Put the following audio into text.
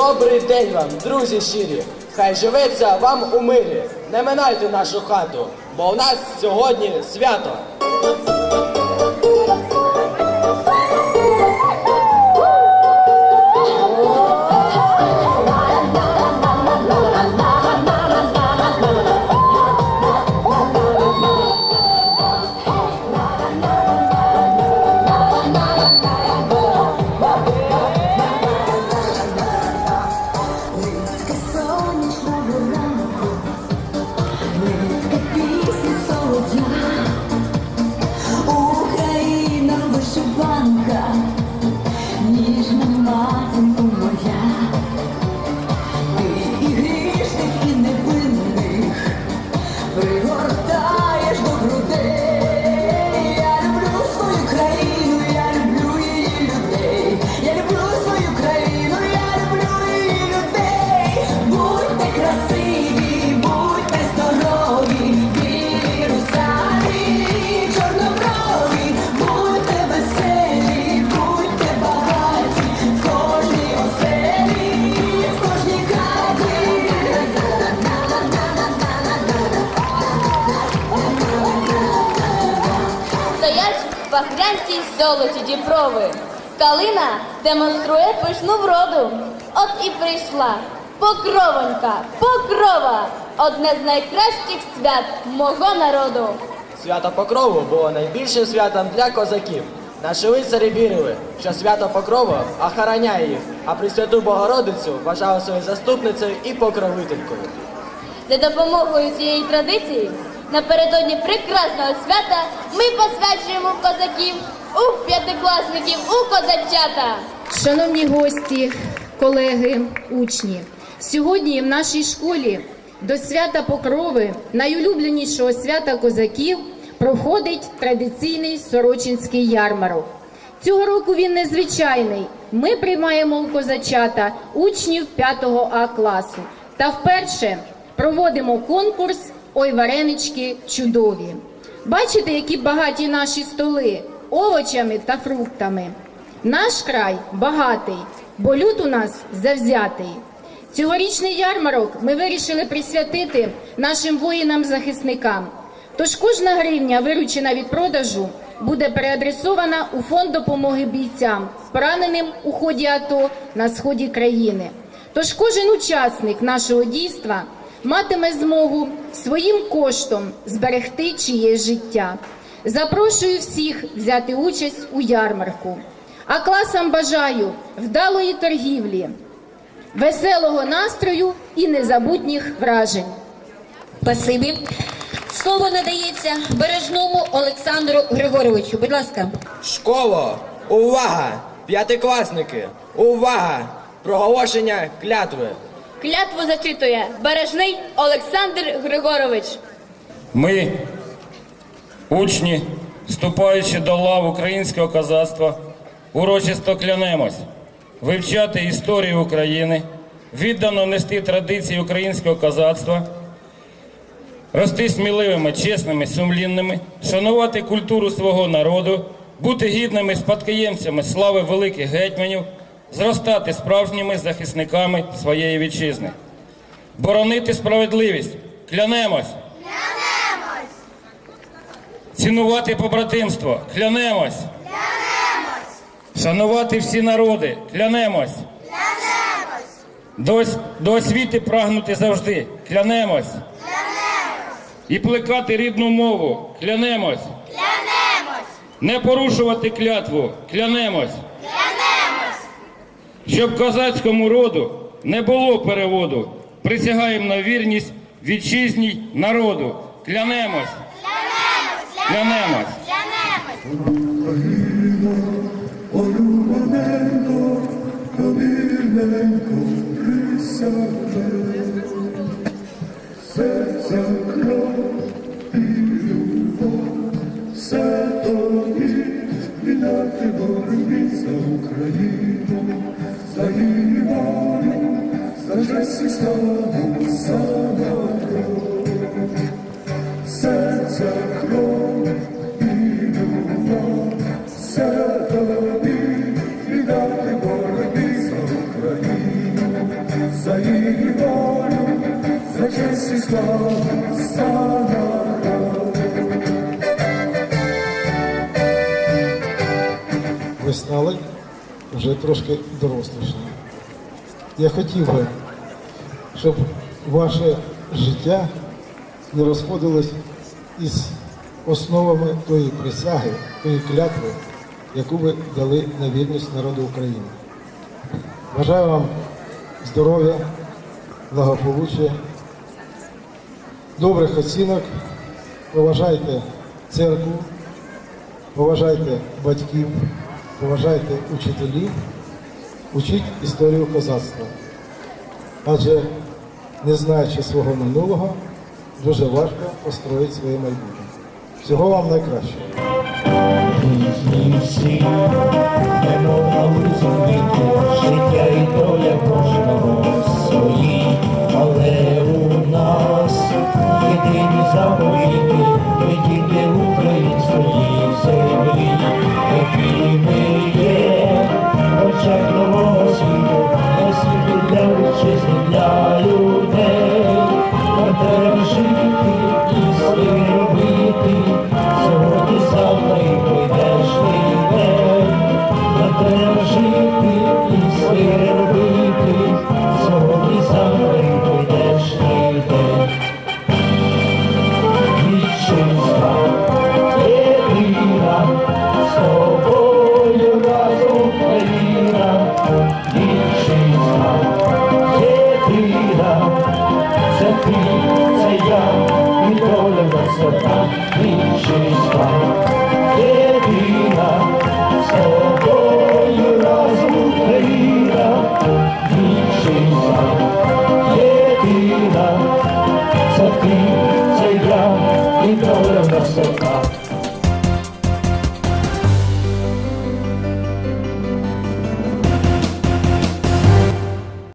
Добрий день вам, друзі щирі! Хай живеться вам у мирі. Не минайте нашу хату, бо у нас сьогодні свято. В золоті діброви. Калина демонструє пишну вроду. От і прийшла покровонька, покрова, одне з найкращих свят мого народу. Свято Покрову було найбільшим святом для козаків. Наші лицарі вірили, що свято Покрова охороняє їх, а Пресвяту Богородицю вважали своєю заступницею і покровителькою. За допомогою цієї традиції напередодні прекрасного свята ми посвячуємо козаків у п'ятикласників у козачата. Шановні гості, колеги, учні, сьогодні в нашій школі до свята Покрови, найулюбленішого свята козаків, проходить традиційний Сорочинський ярмарок. Цього року він незвичайний. Ми приймаємо у козачата учнів 5 А класу та вперше проводимо конкурс Ой варенички чудові. Бачите, які багаті наші столи овочами та фруктами. Наш край багатий, бо люд у нас завзятий. Цьогорічний ярмарок ми вирішили присвятити нашим воїнам-захисникам. Тож кожна гривня, виручена від продажу, буде переадресована у фонд допомоги бійцям, пораненим у ході АТО на сході країни. Тож кожен учасник нашого дійства матиме змогу своїм коштом зберегти чиєсь життя. Запрошую всіх взяти участь у ярмарку. А класам бажаю вдалої торгівлі, веселого настрою і незабутніх вражень. Спасибі. Слово надається бережному Олександру Григоровичу. Будь ласка. Школо! Увага! П'ятикласники! Увага! Проголошення клятви! Клятву зачитує бережний Олександр Григорович. Ми, учні, вступаючи до лав українського козацтва, урочисто клянемось вивчати історію України, віддано нести традиції українського козацтва, рости сміливими, чесними, сумлінними, шанувати культуру свого народу, бути гідними спадкоємцями слави великих гетьманів, зростати справжніми захисниками своєї вітчизни, боронити справедливість, клянемось. Цінувати побратимство, клянемось. Клянемось. Шанувати всі народи, клянемось. Клянемось. До, до освіти прагнути завжди, клянемось. Клянемось. І плекати рідну мову, клянемось. Клянемось. Не порушувати клятву, клянемось. Клянемось. Щоб козацькому роду не було переводу, присягаємо на вірність вітчизні народу, клянемось. Клянемось. Серця Твою любов'ю, зложись із тобою самотою, кров і любов, все тобі віддати боротьбі за Україну, за її волю, за честь і славу, за народ. Ви стали? Вже трошки дорослішими. Я хотів би, щоб ваше життя не розходилось із основами тої присяги, тої клятви, яку ви дали на вірність народу України. Бажаю вам здоров'я, благополуччя, добрих оцінок, поважайте церкву, поважайте батьків, поважайте учителів, учіть історію козацтва. Адже не знаючи свого минулого, дуже важко построїти своє майбутнє. Всього вам найкращого. Але у нас єдині заповіти, Wielka Igrzyska, jedyna spokoju rozum chwila. Igrzyska, jedyna, co ty, co gra i kolor nas